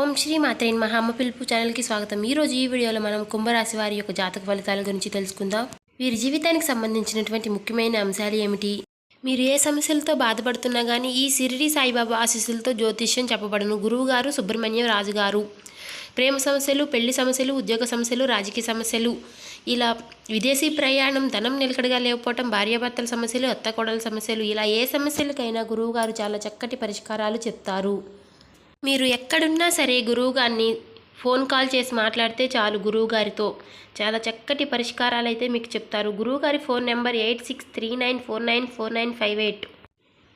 ఓం శ్రీ మాత్రేన్ మహామ్మ పిలుపు ఛానల్కి స్వాగతం. ఈరోజు ఈ వీడియోలో మనం కుంభరాశి వారి యొక్క జాతక ఫలితాల గురించి తెలుసుకుందాం. వీరి జీవితానికి సంబంధించినటువంటి ముఖ్యమైన అంశాలు ఏమిటి? మీరు ఏ సమస్యలతో బాధపడుతున్నా కానీ ఈ సిరిడి సాయిబాబా ఆశీస్సులతో జ్యోతిష్యం చెప్పబడను. గురువుగారు సుబ్రహ్మణ్యం రాజు గారు. ప్రేమ సమస్యలు పెళ్ళి సమస్యలు ఉద్యోగ సమస్యలు రాజకీయ సమస్యలు. ఇలా విదేశీ ప్రయాణం ధనం నిలకడగా లేకపోవటం భార్యాభర్తల సమస్యలు అత్తకోడల సమస్యలు. ఇలా ఏ సమస్యలకైనా గురువుగారు చాలా చక్కటి పరిష్కారాలు చెప్తారు. మీరు ఎక్కడున్నా సరే గురువుగారిని ఫోన్ కాల్ చేసి మాట్లాడితే చాలు గురువు గారితో చాలా చక్కటి పరిష్కారాలు అయితే మీకు చెప్తారు. గురువుగారి phone number eight six three nine four nine four nine five eight.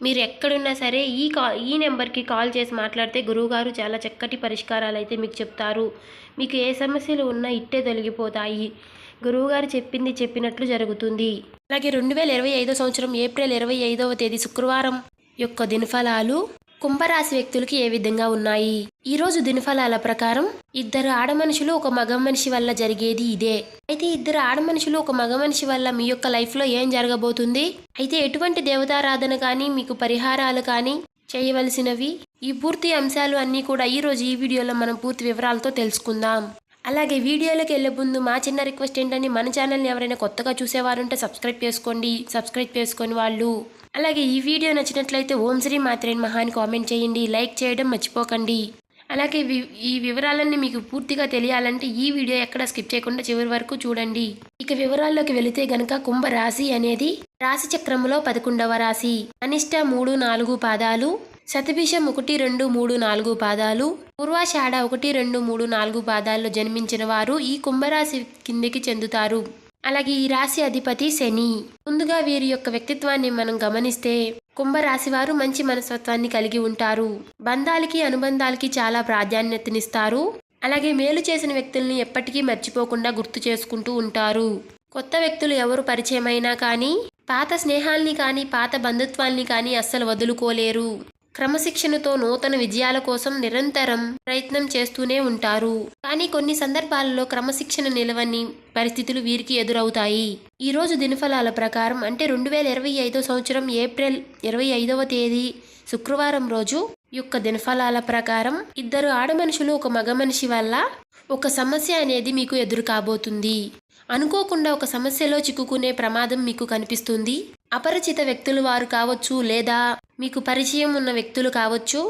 మీరు ఎక్కడున్నా సరే ఈ కా ఈ నెంబర్కి కాల్ చేసి మాట్లాడితే గురువుగారు చాలా చక్కటి పరిష్కారాలు అయితే మీకు చెప్తారు. మీకు ఏ సమస్యలు ఉన్నా ఇట్టే తొలగిపోతాయి. గురువుగారు చెప్పింది చెప్పినట్లు జరుగుతుంది. అలాగే రెండు వేల ఇరవై ఐదో సంవత్సరం ఏప్రిల్ ఇరవై ఐదవ తేదీ శుక్రవారం యొక్క దినఫలాలు కుంభరాశి వ్యక్తులకి ఏ విధంగా ఉన్నాయి? ఈరోజు దినఫలాల ప్రకారం ఇద్దరు ఆడ మనుషులు ఒక మగ మనిషి వల్ల జరిగేది ఇదే. అయితే ఇద్దరు ఆడ మనుషులు ఒక మగ మనిషి వల్ల మీ యొక్క లైఫ్లో ఏం జరగబోతుంది? అయితే ఎటువంటి దేవతారాధన కానీ మీకు పరిహారాలు కానీ చేయవలసినవి? ఈ పూర్తి అంశాలు అన్నీ కూడా ఈరోజు ఈ వీడియోలో మనం పూర్తి వివరాలతో తెలుసుకుందాం. అలాగే వీడియోలోకి వెళ్ళే ముందు మా చిన్న రిక్వెస్ట్ ఏంటంటే మన ఛానల్ని ఎవరైనా కొత్తగా చూసేవారుంటే సబ్స్క్రైబ్ చేసుకోండి. సబ్స్క్రైబ్ చేసుకొని వాళ్ళు అలాగే ఈ వీడియో నచ్చినట్లయితే ఓం శ్రీ మాత్రేన్ మహాని కామెంట్ చేయండి లైక్ చేయడం మర్చిపోకండి. అలాగే వి- ఈ వివరాలన్నీ మీకు పూర్తిగా తెలియాలంటే ఈ వీడియో ఎక్కడ స్కిప్ చేయకుండా చివరి వరకు చూడండి. ఇక వివరాల్లోకి వెళితే గనక కుంభ రాశి అనేది రాశి చక్రంలో పదకొండవ రాశి. అనిష్ట మూడు నాలుగు పాదాలు శతభిషం ఒకటి రెండు మూడు నాలుగు పాదాలు పూర్వాషాఢ ఒకటి రెండు మూడు నాలుగు పాదాల్లో జన్మించిన వారు ఈ కుంభరాశి కిందికి చెందుతారు. అలాగే ఈ రాశి అధిపతి శని. ముందుగా వీరి యొక్క వ్యక్తిత్వాన్ని మనం గమనిస్తే కుంభరాశి వారు మంచి మనస్తత్వాన్ని కలిగి ఉంటారు. బంధాలకి అనుబంధాలకి చాలా ప్రాధాన్యతనిస్తారు. అలాగే మేలు చేసిన వ్యక్తుల్ని ఎప్పటికీ మర్చిపోకుండా గుర్తు చేసుకుంటూ ఉంటారు. కొత్త వ్యక్తులు ఎవరు పరిచయమైనా కానీ పాత స్నేహాల్ని కానీ పాత బంధుత్వాల్ని కానీ అస్సలు వదులుకోలేరు. క్రమశిక్షణతో నూతన విజయాల కోసం నిరంతరం ప్రయత్నం చేస్తూనే ఉంటారు. కానీ కొన్ని సందర్భాలలో క్రమశిక్షణ నిలవని పరిస్థితులు వీరికి ఎదురవుతాయి. ఈ రోజు దినఫలాల ప్రకారం అంటే రెండు వేల ఇరవై ఐదో సంవత్సరం ఏప్రిల్ ఇరవై ఐదవ తేదీ శుక్రవారం రోజు యొక్క దినఫలాల ప్రకారం ఇద్దరు ఆడ మనుషులు ఒక మగ మనిషి వల్ల ఒక సమస్య అనేది మీకు ఎదురు కాబోతుంది అనుకోకుండా ఒక సమస్యలో చిక్కుకునే ప్రమాదం మీకు కనిపిస్తుంది. అపరిచిత వ్యక్తులు వారు కావచ్చు లేదా మీకు పరిచయం ఉన్న వ్యక్తులు కావచ్చు.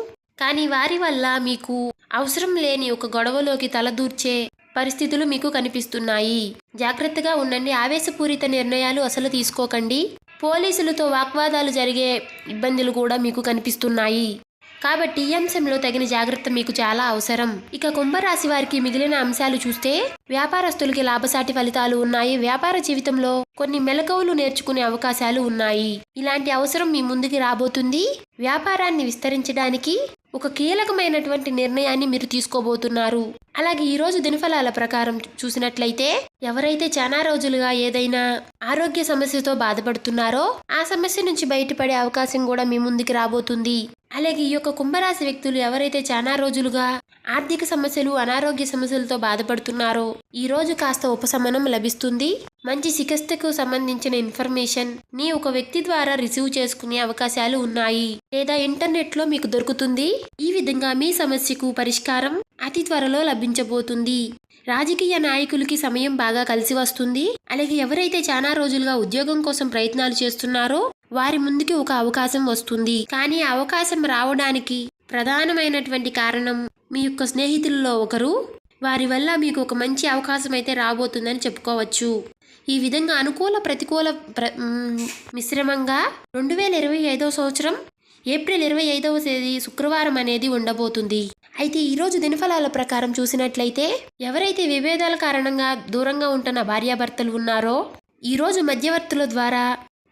కానీ వారి వల్ల మీకు అవసరం లేని ఒక గొడవలోకి తలదూర్చే పరిస్థితులు మీకు కనిపిస్తున్నాయి. జాగ్రత్తగా ఉండండి. ఆవేశపూరిత నిర్ణయాలు అసలు తీసుకోకండి. పోలీసులతో వాగ్వాదాలు జరిగే ఇబ్బందులు కూడా మీకు కనిపిస్తున్నాయి. కాబట్టి ఈ అంశంలో తగిన జాగ్రత్త మీకు చాలా అవసరం. ఇక కుంభరాశి వారికి మిగిలిన అంశాలు చూస్తే వ్యాపారస్తులకి లాభసాటి ఫలితాలు ఉన్నాయి. వ్యాపార జీవితంలో కొన్ని మెలకువలు నేర్చుకునే అవకాశాలు ఉన్నాయి. ఇలాంటి అవసరం మీ ముందుకి రాబోతుంది. వ్యాపారాన్ని విస్తరించడానికి ఒక కీలకమైనటువంటి నిర్ణయాన్ని మీరు తీసుకోబోతున్నారు. అలాగే ఈరోజు దినఫలాల ప్రకారం చూసినట్లయితే ఎవరైతే చాలా రోజులుగా ఏదైనా ఆరోగ్య సమస్యతో బాధపడుతున్నారో ఆ సమస్య నుంచి బయటపడే అవకాశం కూడా మీ ముందుకి రాబోతుంది. అలాగే ఈ యొక్క కుంభరాశి వ్యక్తులు ఎవరైతే చాలా రోజులుగా ఆర్థిక సమస్యలు అనారోగ్య సమస్యలతో బాధపడుతున్నారో ఈ రోజు కాస్త ఉపశమనం లభిస్తుంది. మంచి చికిత్సకు సంబంధించిన ఇన్ఫర్మేషన్ నీ ఒక వ్యక్తి ద్వారా రిసీవ్ చేసుకునే అవకాశాలు ఉన్నాయి. లేదా ఇంటర్నెట్లో మీకు దొరుకుతుంది. ఈ విధంగా మీ సమస్యకు పరిష్కారం అతి త్వరలో లభించబోతుంది. రాజకీయ నాయకులకి సమయం బాగా కలిసి వస్తుంది. అలాగే ఎవరైతే చాలా రోజులుగా ఉద్యోగం కోసం ప్రయత్నాలు చేస్తున్నారో వారి ముందుకి ఒక అవకాశం వస్తుంది. కానీ అవకాశం రావడానికి ప్రధానమైనటువంటి కారణం మీ యొక్క స్నేహితుల్లో ఒకరు. వారి వల్ల మీకు ఒక మంచి అవకాశం అయితే రాబోతుందని చెప్పుకోవచ్చు. ఈ విధంగా అనుకూల ప్రతికూల ప్ర మిశ్రమంగా రెండు వేల ఇరవై ఐదవ సంవత్సరం ఏప్రిల్ ఇరవై ఐదవ తేదీ శుక్రవారం అనేది ఉండబోతుంది. అయితే ఈరోజు దినఫలాల ప్రకారం చూసినట్లయితే ఎవరైతే విభేదాల కారణంగా దూరంగా ఉంటున్న భార్యాభర్తలు ఉన్నారో ఈరోజు మధ్యవర్తుల ద్వారా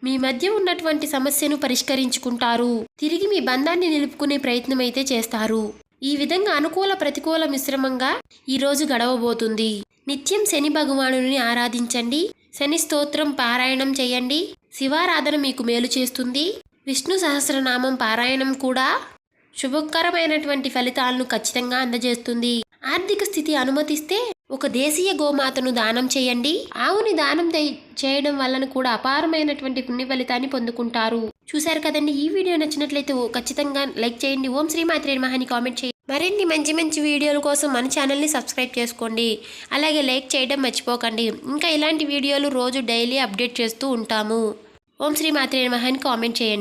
మీ మధ్య ఉన్నటువంటి సమస్యను పరిష్కరించుకుంటారు. తిరిగి మీ బంధాన్ని నిలుపుకునే ప్రయత్నం అయితే చేస్తారు. ఈ విధంగా అనుకూల ప్రతికూల మిశ్రమంగా ఈరోజు గడవబోతుంది. నిత్యం శని భగవానుని ఆరాధించండి. శని స్తోత్రం పారాయణం చేయండి. శివారాధన మీకు మేలు చేస్తుంది. విష్ణు సహస్రనామం పారాయణం కూడా శుభకరమైనటువంటి ఫలితాలను ఖచ్చితంగా అందజేస్తుంది. ఆర్థిక స్థితి అనుమతిస్తే ఒక దేశీయ గోమాతను దానం చేయండి. ఆవుని దానం చేయడం వలన కూడా అపారమైనటువంటి పుణ్య ఫలితాన్ని పొందుకుంటారు. చూశారు కదండి ఈ వీడియో నచ్చినట్లయితే ఖచ్చితంగా లైక్ చేయండి. ఓం శ్రీ మాత్రే మహాని కామెంట్ చేయండి. మరిన్ని మంచి మంచి వీడియోల కోసం మన ఛానల్ని సబ్స్క్రైబ్ చేసుకోండి. అలాగే లైక్ చేయడం మర్చిపోకండి. ఇంకా ఇలాంటి వీడియోలు రోజు డైలీ అప్డేట్ చేస్తూ ఉంటాము. ఓం శ్రీ మాత్రే నమః కామెంట్ చేయండి.